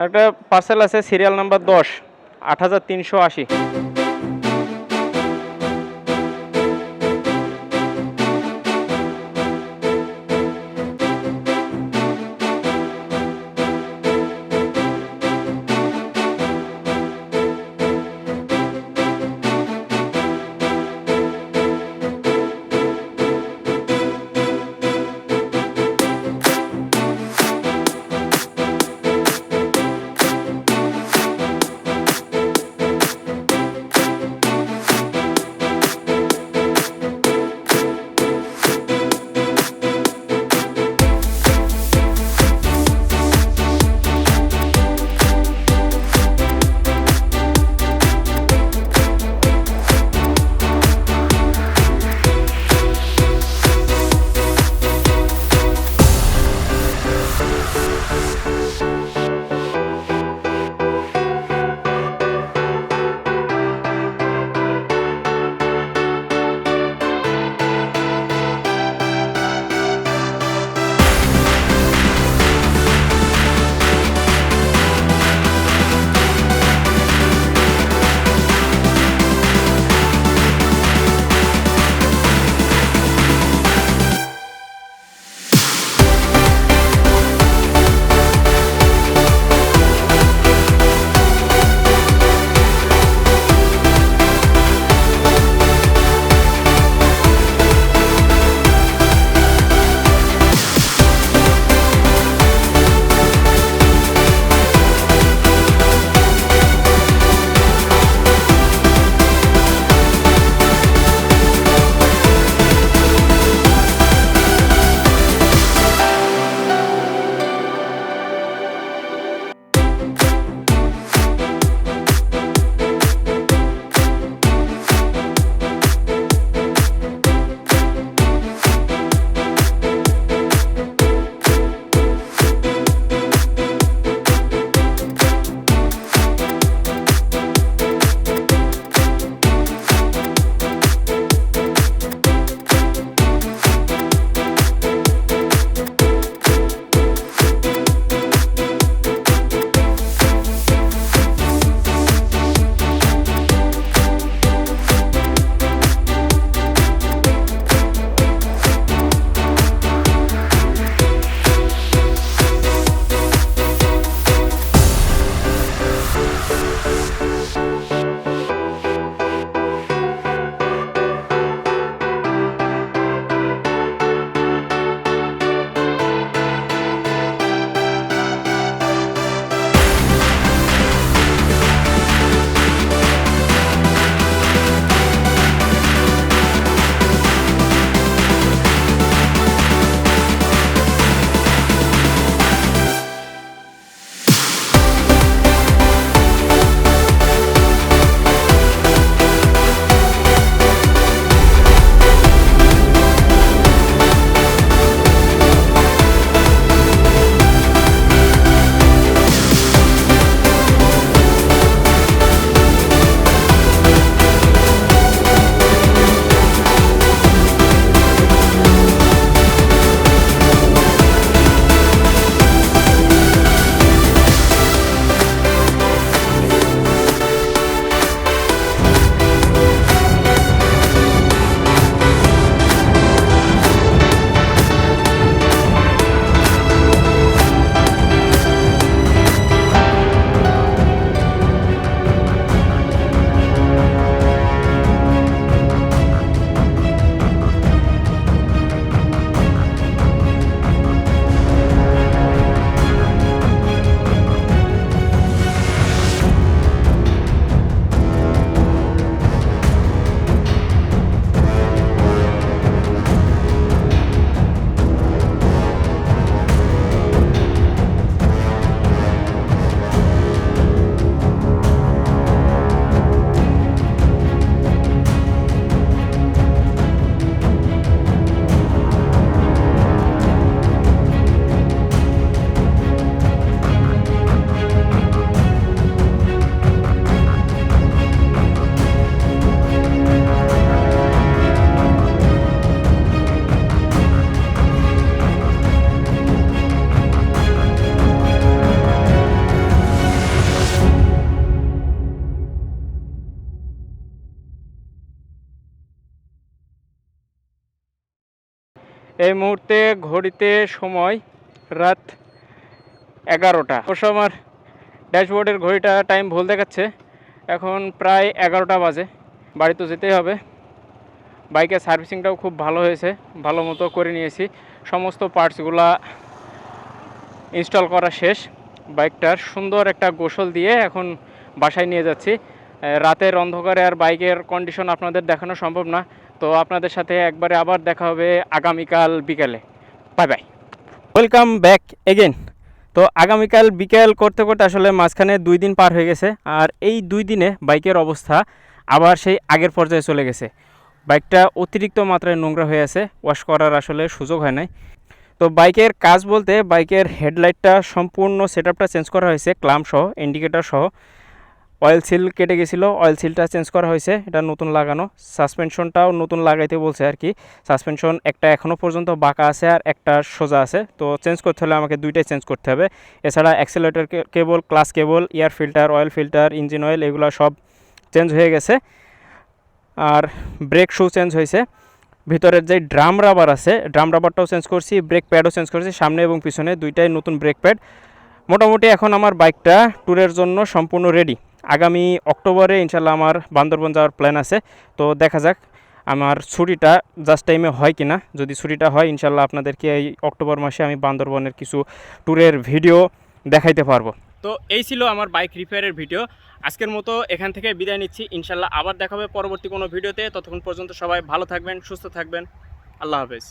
একটা পার্সেল আছে serial number দশ আট হাজার তিনশো আশি। এই মুহূর্তে ঘড়িতে সময় রাত এগারোটা। অবশ্য আমার ড্যাশবোর্ডের ঘড়িটা টাইম ভুল দেখাচ্ছে। এখন প্রায় এগারোটা বাজে। বাড়ি তো যেতেই হবে। বাইকের সার্ভিসিংটাও খুব ভালো হয়েছে। ভালো মতো করে নিয়েছি। সমস্ত পার্টসগুলা ইনস্টল করা শেষ। বাইকটার সুন্দর একটা গোসল দিয়ে এখন বাসায় নিয়ে যাচ্ছি। রাতের অন্ধকারে আর বাইকের কন্ডিশন আপনাদের দেখানো সম্ভব না। তো আপনাদের সাথে একবারে আবার দেখা হবে আগামীকাল বিকালে। Bye bye. Welcome back again তো আগামীকাল বিকেল করতে করতে আসলে মাঝখানে দুই দিন পার হয়ে গেছে, আর এই দুই দিনে বাইকের অবস্থা আবার সেই আগের পর্যায়ে চলে গেছে। বাইকটা অতিরিক্ত মাত্রায় নোংরা হয়ে আছে ওয়াশ করার আসলে সুযোগ হয় নাই। তো বাইকের কাজ বলতে বাইকের হেডলাইটটা সম্পূর্ণ সেটআপটা চেঞ্জ করা হয়েছে ক্লাম সহ ইন্ডিকেটর সহ। অয়েল সিল কেটে গেছিল অয়েল সিলটা চেঞ্জ করা হয়েছে, এটা নতুন লাগানো। সাসপেনশনটাও নতুন লাগাইতে বলছে আর কি। সাসপেনশন একটা এখনও পর্যন্ত বাঁকা আছে আর একটা সোজা আছে। তো চেঞ্জ করতে হলে আমাকে দুইটাই চেঞ্জ করতে হবে। এছাড়া accelerator cable clutch cable air filter oil filter engine oil এগুলো সব চেঞ্জ হয়ে গেছে। আর ব্রেক শু চেঞ্জ হয়েছে। ভিতরের যে ড্রাম রাবার আছে ড্রাম রাবারটাও চেঞ্জ করছি ব্রেক প্যাডও চেঞ্জ করছি, সামনে এবং পিছনে দুইটাই নতুন ব্রেক প্যাড মোটামুটি এখন আমার বাইকটা ট্যুরের জন্য সম্পূর্ণ রেডি আগামী অক্টোবরে ইনশাল্লাহ আমার বান্দরবন যাওয়ার প্ল্যান আছে। তো দেখা যাক আমার ছুটিটা জাস্ট টাইমে হয় কি না যদি ছুটিটা হয় ইনশাল্লাহ আপনাদেরকে এই অক্টোবর মাসে আমি বান্দরবনের কিছু ট্যুরের ভিডিও দেখাইতে পারব। তো এই ছিল আমার বাইক রিপেয়ারের ভিডিও আজকের মতো এখান থেকে বিদায় নিচ্ছি। ইনশাল্লাহ আবার দেখা হবে পরবর্তী কোনো ভিডিওতে ততক্ষণ পর্যন্ত সবাই ভালো থাকবেন, সুস্থ থাকবেন। আল্লাহ হাফেজ।